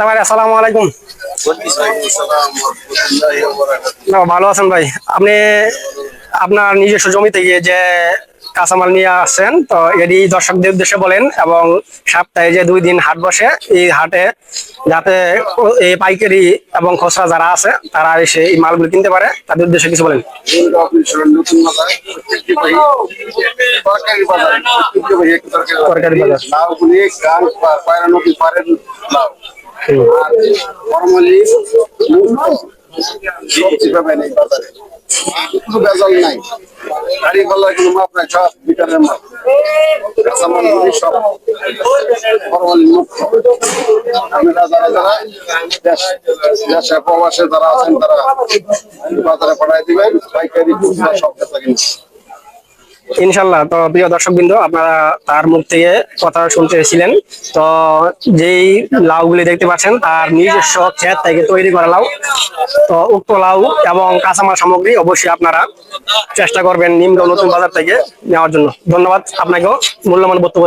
ভাই আসসালামু আলাইকুম। না, ভালো আছেন ভাই? আপনি আপনার নিজস্ব জমি থেকে যে কাঁচামাল নিয়ে আসছেন। তো এটি দর্শকদের উদ্দেশ্যে বলেন এবং সপ্তাহে যে দুই দিন হাট বসে, এই হাটে যাতে এই পাইকারি এবং খুচরা যারা আছে, তারা এসে এই মালগুলো কিনতে পারে। তাদের উদ্দেশ্যে কিছু বলেন। সবজি পাবেন এই বাজারে। কোনো বেজাল নাই। গাড়ি পাল্লা কোনো মাপ নাই, সব বিটারের মাপ। যারা আছেন তারা বাজারে পাঠাই দিবেন, পাইকারি সব ক্ষেত্রে কিন্তু ইনশাল্লাহ, তো প্রিয় দর্শক বিন্দু আপনারা তার মুখ থেকে কথা শুনতে এসেছিলেন। তো যেই লাউগুলি দেখতে পাচ্ছেন, তার নিজস্ব ক্ষেত থেকে তৈরি করা লাউ। তো উক্ত লাউ এবং কাঁচামাল সামগ্রী অবশ্যই আপনারা চেষ্টা করবেন নিম্ন নতুন বাজার থেকে নেওয়ার জন্য। ধন্যবাদ আপনাকেও, মূল্যবান বক্তব্য